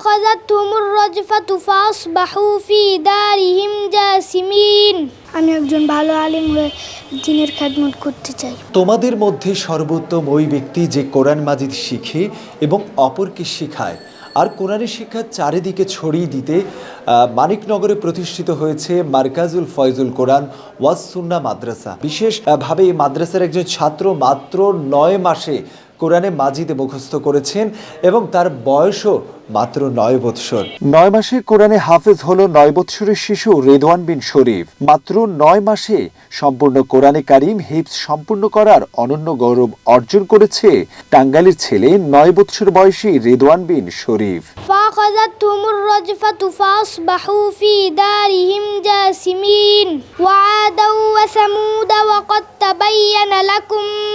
ফাখাযাতহুমুর রাজফাতু ফাসবাহু ফি দারিহিম জাসিমিন আমি একজন ভালো আলেম হয়ে দিনের করতে চাই। তোমাদের মধ্যে সর্বোত্তম ওই ব্যক্তি যে কোরআন মাজিদ শিখে এবং অপরকে শেখায়। আর কোরআনের শিক্ষা চারিদিকে ছড়িয়ে দিতে মানিকনগরে প্রতিষ্ঠিত হয়েছে মার্কাজুল ফয়জুল কোরআন ওয়াজ সুন্না মাদ্রাসা। বিশেষভাবে এই মাদ্রাসার একজন ছাত্র মাত্র নয় মাসে কোরআনে মাজিদে মুখস্থ করেছেন এবং তার বয়সও মাত্র নয় বৎসর নয় মাসে কোরআনে হাফেজ হলো নয় বৎসরের শিশু রেদওয়ান বিন শরীফ মাত্র নয় মাসে সম্পূর্ণ কোরআনে কারিম হিপস সম্পূর্ণ করার অনন্য গৌরব অর্জন করেছে টাঙ্গাইলের ছেলে নয় বৎসর বয়সী রেদওয়ান বিন শরীফ فأخذتهم الرجفة فأصبحوا في دارهم جاثمين وعادا وثمود وقد تبين لكم من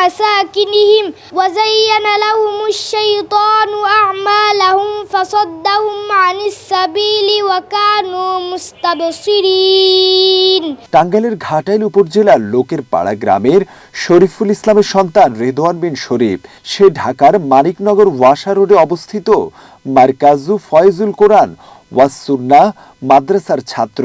مساكنهم وزين لهم الشيطان أعمالهم فصدهم عن السبيل وكانوا مستبصرين টাঙ্গাইলের ঘাটাইল উপজেলার লোকের পাড়া গ্রামের শরীফুল ইসলামের সন্তান রেদওয়ান বিন শরীফ সে ঢাকার মানিকনগর ওয়াসা রোডে অবস্থিত মার্কাজু ফয়জুল কোরআন ওয়াসুন্না মাদ্রাসার ছাত্র।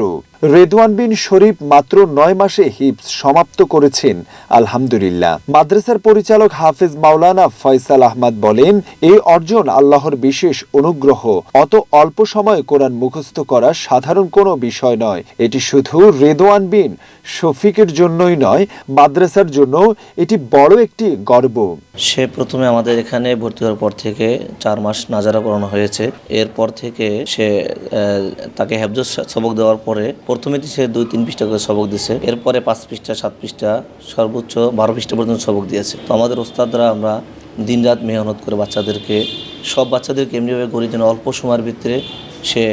রেদওয়ান বিন শরীফ মাত্র নয় মাসে হিপস সমাপ্ত করেছেন, আলহামদুলিল্লাহ। মাদ্রাসার পরিচালক হাফেজ মাওলানা ফয়সাল আহমদ বলেন এই অর্জন আল্লাহর বিশেষ অনুগ্রহ। অত অল্প সময়ে কোরআন মুখস্থ করা সাধারণ কোনো বিষয় নয়। এটি শুধু রেদওয়ান বিন শফিকের জন্যই নয়, মাদ্রাসার জন্য এটি বড় একটি গর্ব। সে প্রথমে আমাদের এখানে ভর্তি হওয়ার পর থেকে চার মাস নাজারা করানো হয়েছে। এরপর থেকে সে তাকে হেফজ সবক দেওয়ার পরে প্রথমে সে দুই, তিন পৃষ্ঠা করে সবক দিয়েছে। এরপরে পাঁচ পৃষ্ঠা, সাত পৃষ্ঠা, সর্বোচ্চ বারো পৃষ্ঠা পর্যন্ত সবক দিয়েছে। তো আমাদের ওস্তাদরা আমরা দিনরাত মেহনত করে বাচ্চাদেরকে, সব বাচ্চাদেরকে এমনিভাবে গড়ি যেন অল্প সময়ের ভিতরে সে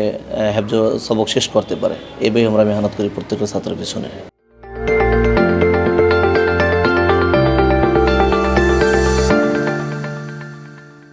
হেফজ সবক শেষ করতে পারে। এভাবে আমরা মেহনত করি প্রত্যেকটা ছাত্রের পিছনে।